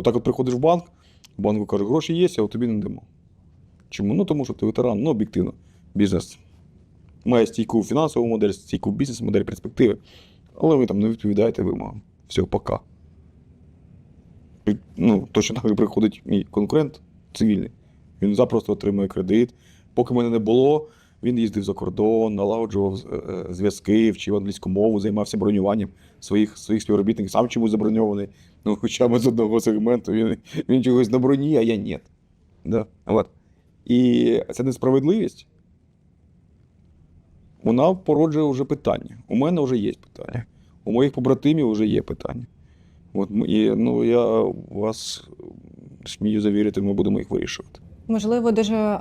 Отак от приходиш в банк, в банку каже, гроші є, а тобі не дамо. Чому? Ну тому що ти ветеран, ну об'єктивно. Бізнес має стійку фінансову модель, стійку бізнес-модель, перспективи. Але ви там не відповідаєте вимогам. Все, пока. Ну, точно так приходить мій конкурент цивільний. Він запросто отримує кредит. Поки мене не було, він їздив за кордон, налагоджував е, е, зв'язки, вчив англійську мову, займався бронюванням своїх, своїх співробітників, сам чомусь заброньований. Ну, хоча б з одного сегменту він, він чогось на броні, а я ні. Да. От. І ця несправедливість, вона породжує вже питання. У мене вже є питання. У моїх побратимів вже є питання. От, і, ну, я вас смію завірити, ми будемо їх вирішувати. Можливо, дуже е,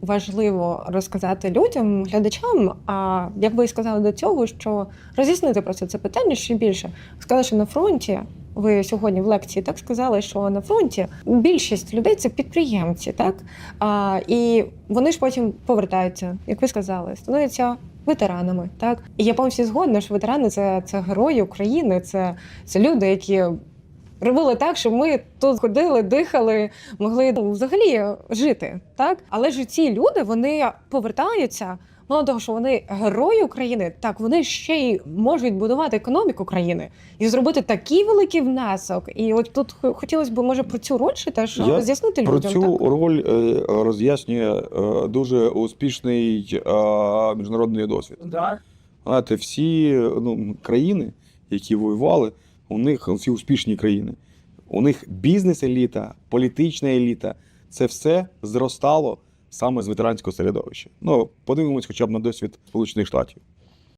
важливо розказати людям, глядачам. А як ви сказали до цього, що роз'яснити просто це питання ще більше. Сказали, що на фронті. Ви сьогодні в лекції так сказали, що на фронті більшість людей це підприємці, так а, і вони ж потім повертаються, як ви сказали, становляться ветеранами. Так і я повністю згодна, що ветерани це, це герої України, це, це люди, які робили так, щоб ми тут ходили, дихали, могли ну, взагалі жити. Так, але ж ці люди вони повертаються. Мало того, що вони герої України, так вони ще й можуть будувати економіку країни і зробити такий великий внесок. І от тут хотілося б може про цю роль ще теж Я роз'яснити Про людям. цю так? роль е, роз'яснює е, дуже успішний е, міжнародний досвід. Знаєте, всі ну, країни, які воювали, у них всі успішні країни. У них бізнес-еліта, політична еліта це все зростало саме з ветеранського середовища. Ну, подивимось хоча б на досвід Сполучених Штатів.